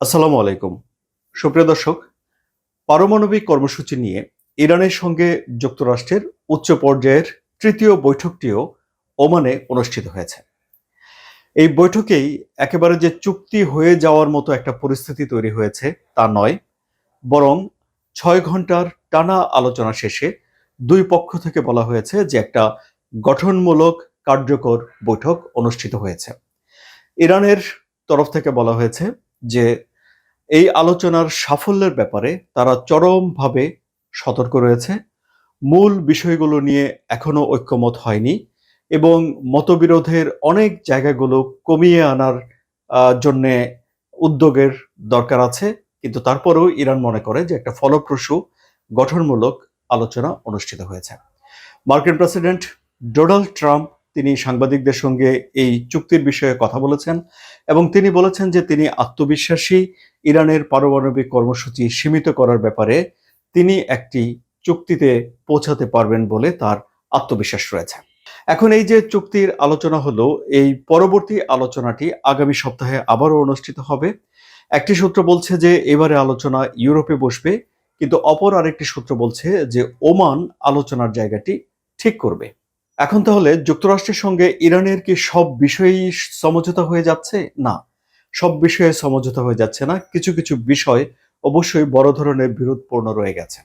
আসসালামু আলাইকুম। সুপ্রিয় দর্শক, পারমাণবিক কর্মসূচি নিয়ে ইরানের সঙ্গে যুক্তরাষ্ট্রের উচ্চ পর্যায়ের তৃতীয় বৈঠকটিও ওমানে অনুষ্ঠিত হয়েছে। এই বৈঠকেই একেবারে যে চুক্তি হয়ে যাওয়ার মতো একটা পরিস্থিতি তৈরি হয়েছে তা নয়, বরং ছয় ঘণ্টার টানা আলোচনা শেষে দুই পক্ষ থেকে বলা হয়েছে যে একটা গঠনমূলক কার্যকর বৈঠক অনুষ্ঠিত হয়েছে। ইরানের তরফ থেকে বলা হয়েছে যে এই আলোচনার সাফল্যের ব্যাপারে তারা চরমভাবে সতর্ক রয়েছে। মূল বিষয়গুলো নিয়ে এখনও ঐক্যমত হয়নি এবং মতবিরোধের অনেক জায়গাগুলো কমিয়ে আনার জন্যে উদ্যোগের দরকার আছে। কিন্তু তারপরেও ইরান মনে করে যে একটা ফলপ্রসূ, গঠনমূলক আলোচনা অনুষ্ঠিত হয়েছে। মার্কিন প্রেসিডেন্ট ডোনাল্ড ট্রাম্প তিনি সাংবাদিকদের সঙ্গে এই চুক্তির বিষয়ে কথা বলেছেন এবং তিনি বলেছেন যে তিনি আত্মবিশ্বাসী, ইরানের পারমাণবিক কর্মসূচি সীমিত করার ব্যাপারে তিনি একটি চুক্তিতে পৌঁছাতে পারবেন বলে তার আত্মবিশ্বাস রয়েছে। এখন এই যে চুক্তির আলোচনা হলো, এই পরবর্তী আলোচনাটি আগামী সপ্তাহে আবারও অনুষ্ঠিত হবে। একটি সূত্র বলছে যে এবারে আলোচনা ইউরোপে বসবে, কিন্তু অপর আরেকটি সূত্র বলছে যে ওমান আলোচনার জায়গাটি ঠিক করবে। এখন তাহলে যুক্তরাষ্ট্রের সঙ্গে ইরানের কি সব বিষয়েই সমঝোতা হয়ে যাচ্ছে? না, সব বিষয়ে সমঝোতা হয়ে যাচ্ছে না। কিছু কিছু বিষয় অবশ্যই বড় ধরনের বিরোধপূর্ণ রয়ে গেছে।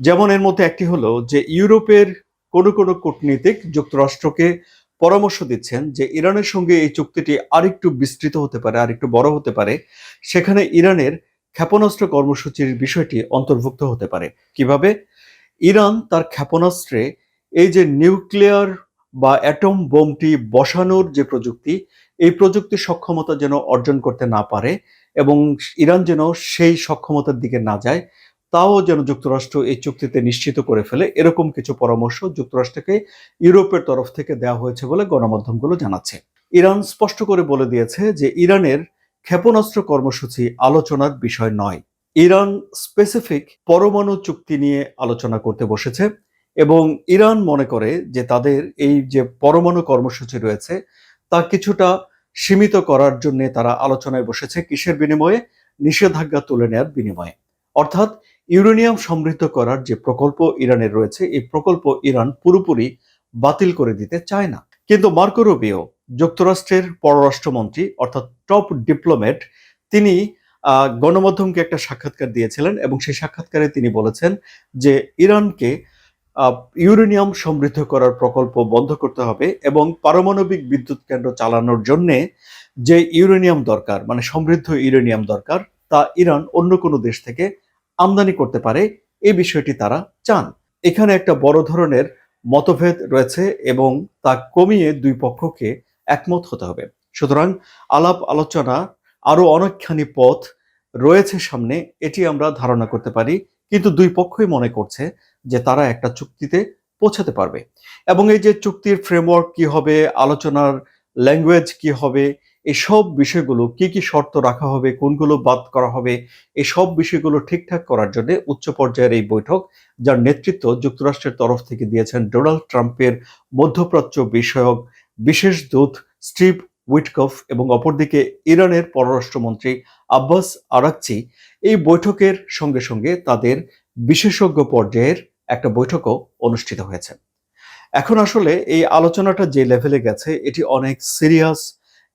যেমন এর মধ্যে একটি হলো যে, ইউরোপের কোনো কোনো কূটনীতিক যুক্তরাষ্ট্রকে পরামর্শ দিচ্ছেন যে, ইরানের সঙ্গে এই চুক্তিটি আরেকটু বিস্তৃত হতে পারে, আরেকটু বড় হতে পারে। সেখানে ইরানের ক্ষেপণাস্ত্র কর্মসূচির বিষয়টি অন্তর্ভুক্ত হতে পারে। কীভাবে? ইরান তার ক্ষেপণাস্ত্রে এই যে নিউক্লিয়ার বা অ্যাটম বোমটি বসানোর যে প্রযুক্তি, এই প্রযুক্তির সক্ষমতা যেন অর্জন করতে না পারে এবং ইরান যেন সেই সক্ষমতার দিকে না যায়, তাও যেন যুক্তরাষ্ট্র এই চুক্তিতে নিশ্চিত করে ফেলে। এরকম কিছু পরামর্শ যুক্তরাষ্ট্রকে ইউরোপের তরফ থেকে দেওয়া হয়েছে বলে গণমাধ্যমগুলো জানাচ্ছে। ইরান স্পষ্ট করে বলে দিয়েছে যে ইরানের ক্ষেপণাস্ত্র কর্মসূচি আলোচনার বিষয় নয়। ইরান স্পেসিফিক পরমাণু চুক্তি নিয়ে আলোচনা করতে বসেছে। এবং ইরান মনে করে যে তাদের এই যে পরমাণু কর্মসূচি রয়েছে, তা কিছুটা সীমিত করার জন্য তারা আলোচনায় বসেছে কিসের বিনিময়ে? নিষেধাজ্ঞা তুলে নেয়ার বিনিময়ে। অর্থাৎ ইউরেনিয়াম সমৃদ্ধ করার যে প্রকল্প ইরানের রয়েছে, এই প্রকল্প ইরান পুরোপুরি বাতিল করে দিতে চায় না। কিন্তু মার্কো রুবিও, যুক্তরাষ্ট্রের পররাষ্ট্রমন্ত্রী, অর্থাৎ টপ ডিপ্লোমেট তিনি গণমাধ্যমকে একটা সাক্ষাৎকার দিয়েছিলেন এবং সেই সাক্ষাৎকারে তিনি বলেছেন যে ইরানকে ইউরেনিয়াম সমৃদ্ধ করার প্রকল্প বন্ধ করতে হবে এবং পারমাণবিক বিদ্যুৎ কেন্দ্র চালানোর জন্য যে ইউরেনিয়াম দরকার মানে সমৃদ্ধ ইউরেনিয়াম দরকার, তা ইরান অন্য কোনো দেশ থেকে আমদানি করতে পারে এই বিষয়টি তারা চান। এখানে একটা বড় ধরনের মতভেদ রয়েছে এবং তা কমিয়ে দুই পক্ষকে একমত হতে হবে। সুতরাং আলাপ আলোচনা আরও অনেকখানি পথ রয়েছে সামনে, এটি আমরা ধারণা করতে পারি। কিন্তু দুই পক্ষই মনে করছে যে তারা একটা চুক্তিতে পৌঁছাতে পারবে। এবং এই যে চুক্তির ফ্রেমওয়ার্ক কি হবে, আলোচনার ল্যাঙ্গুয়েজ কি হবে এই সব বিষয়গুলো কি কি শর্ত রাখা হবে, কোনগুলো বাদ করা হবে এই সব বিষয়গুলো ঠিকঠাক করার জন্য উচ্চ পর্যায়ের এই বৈঠক, যার নেতৃত্ব যুক্তরাষ্ট্রের তরফ থেকে দিয়েছেন ডোনাল্ড ট্রাম্পের মধ্যপ্রাচ্য বিষয়ক বিশেষ দূত স্টিভ উইটকফ এবং অপরদিকে ইরানের পররাষ্ট্রমন্ত্রী আব্বাস আরাকচি এই বৈঠকের সঙ্গে সঙ্গে তাদের বিশেষজ্ঞ পর্যায়ের একটা বৈঠকও অনুষ্ঠিত হয়েছে। এখন আসলে এই আলোচনাটা যে লেভেলে গেছে, এটি অনেক সিরিয়াস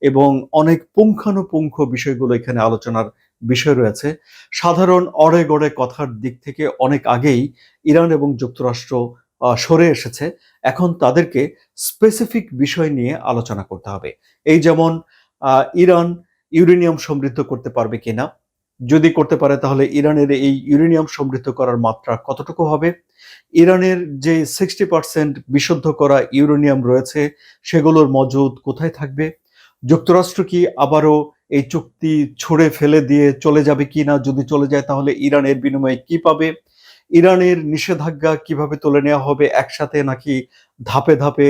এবং অনেক পুঙ্খানুপুঙ্খ বিষয়গুলো এখানে আলোচনার বিষয় রয়েছে। সাধারণ অড়ে গড়ে কথার দিক থেকে অনেক আগেই ইরান এবং যুক্তরাষ্ট্র সরে এসেছে। এখন তাদেরকে স্পেসিফিক বিষয় নিয়ে আলোচনা করতে হবে। এই যেমন ইরান ইউরেনিয়াম সমৃদ্ধ করতে পারবে কিনা যদি করতে পারে, তাহলে ইরানের এই ইউরেনিয়াম সমৃদ্ধ করার মাত্রা কতটুকু হবে? ইরানের যে সিক্সটি পার্সেন্ট বিশুদ্ধ করা ইউরেনিয়াম রয়েছে, সেগুলোর মজুদ কোথায় থাকবে? যুক্তরাষ্ট্র কি আবারও এই চুক্তি ছুঁড়ে ফেলে দিয়ে চলে যাবে কি না যদি চলে যায়, তাহলে ইরানের বিনিময়ে কি পাবে? ইরানের নিষেধাজ্ঞা কীভাবে তুলে নেওয়া হবে একসাথে নাকি ধাপে ধাপে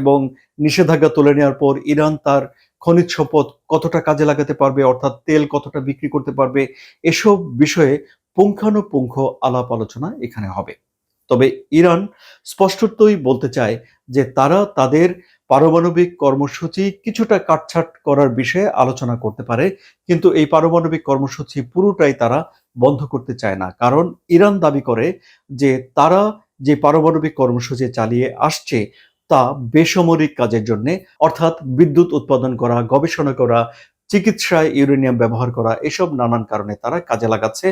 এবং নিষেধাজ্ঞা তুলে নেওয়ার পর ইরান তার খনিজ সম্পদ কতটা কাজে লাগাতে পারবে, অর্থাৎ তেল কতটা বিক্রি করতে পারবে, এসব বিষয়ে পুঙ্খানুপুঙ্খ আলাপ আলোচনা এখানে হবে। তবে ইরান স্পষ্টতই বলতে চায় যে তারা তাদের পারমাণবিক কর্মসূচি কিছুটা কাটছাট করার বিষয়ে আলোচনা করতে পারে, কিন্তু এই পারমাণবিক কর্মসূচি পুরোটাই তারা বন্ধ করতে চায় না। কারণ ইরান দাবি করে যে তারা যে পারমাণবিক কর্মসূচি চালিয়ে আসছে তা বেসামরিক কাজের জন্য, অর্থাৎ বিদ্যুৎ উৎপাদন করা, গবেষণা করা, চিকিৎসায় ইউরেনিয়াম ব্যবহার করা, এসব নানান কারণে তারা কাজে লাগাচ্ছে।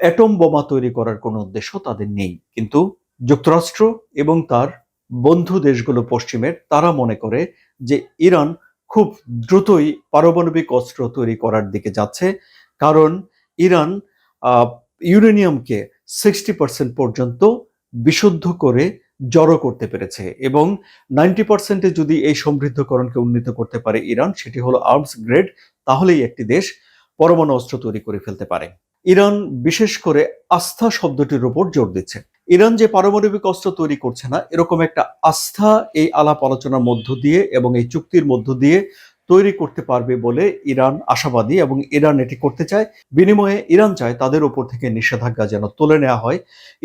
অ্যাটম বোমা তৈরি করার কোনো উদ্দেশ্য তাদের নেই। কিন্তু যুক্তরাষ্ট্র এবং তার বন্ধু দেশগুলো পশ্চিমের, তারা মনে করে যে ইরান খুব দ্রুতই পারমাণবিক অস্ত্র তৈরি করার দিকে যাচ্ছে। কারণ ইরান ইউরেনিয়ামকে সিক্সটি পার্সেন্ট পর্যন্ত বিশুদ্ধ করে জড়ো করতে পেরেছে এবং নাইনটি পার্সেন্টে যদি এই সমৃদ্ধকরণকে উন্নীত করতে পারে ইরান, সেটি হলো আর্মস গ্রেড, তাহলেই একটি দেশ পরমাণু অস্ত্র তৈরি করে ফেলতে পারে। ইরান বিশেষ করে আস্থা শব্দটির উপর জোর দিচ্ছে। ইরান যে পারমাণবিক অস্ত্র তৈরি করছে না, এরকম একটা আস্থা এই আলাপ আলোচনার মধ্য দিয়ে এবং এই চুক্তির মধ্য দিয়ে তৈরি করতে পারবে বলে ইরান আশাবাদী এবং ইরান এটি করতে চায়। বিনিময়ে ইরান চায় তাদের উপর থেকে নিষেধাজ্ঞা যেন তুলে নেওয়া হয়।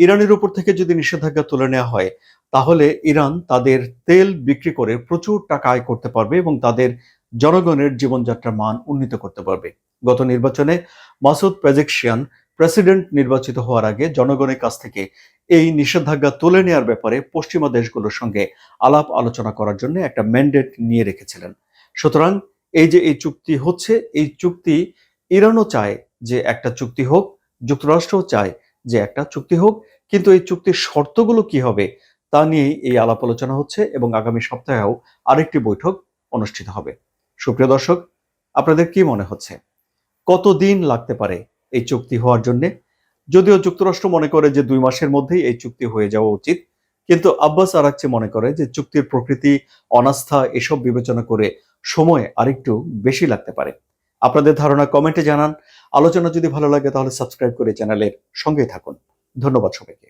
ইরানের উপর থেকে যদি নিষেধাজ্ঞা তুলে নেওয়া হয়, তাহলে ইরান তাদের তেল বিক্রি করে প্রচুর টাকা আয় করতে পারবে এবং তাদের জনগণের জীবনযাত্রার মান উন্নীত করতে পারবে। গত নির্বাচনে মাসুদ পেজেকশিয়ান প্রেসিডেন্ট নির্বাচিত হওয়ার আগে জনগণের কাছ থেকে এই নিষেধাজ্ঞা তুলে নেওয়ার ব্যাপারে পশ্চিমা দেশগুলোর সঙ্গে আলাপ আলোচনা করার জন্য একটা ম্যান্ডেট নিয়ে রেখেছিলেন। সুতরাং এই যে এই চুক্তি হচ্ছে, এই চুক্তি ইরানও চায় যে একটা চুক্তি হোক, যুক্তরাষ্ট্রও চায় যে একটা চুক্তি হোক, কিন্তু এই চুক্তির শর্তগুলো কি হবে তা নিয়েই এই আলাপ আলোচনা হচ্ছে এবং আগামী সপ্তাহেও আরেকটি বৈঠক অনুষ্ঠিত হবে। সুপ্রিয় দর্শক, আপনাদের কি মনে হচ্ছে? কতদিন লাগতে পারে এই চুক্তি হওয়ার জন্য? যদিও যুক্তরাষ্ট্র মনে করে যে দুই মাসের মধ্যেই এই চুক্তি হয়ে যাওয়া উচিত, কিন্তু আব্বাস আরাকচি মনে করে যে চুক্তির প্রকৃতি, অনাস্থা, এসব বিবেচনা করে সময় আরেকটু বেশি লাগতে পারে। আপনাদের ধারণা কমেন্টে জানান। আলোচনা যদি ভালো লাগে তাহলে সাবস্ক্রাইব করে চ্যানেলের সঙ্গে থাকুন। ধন্যবাদ সবাইকে।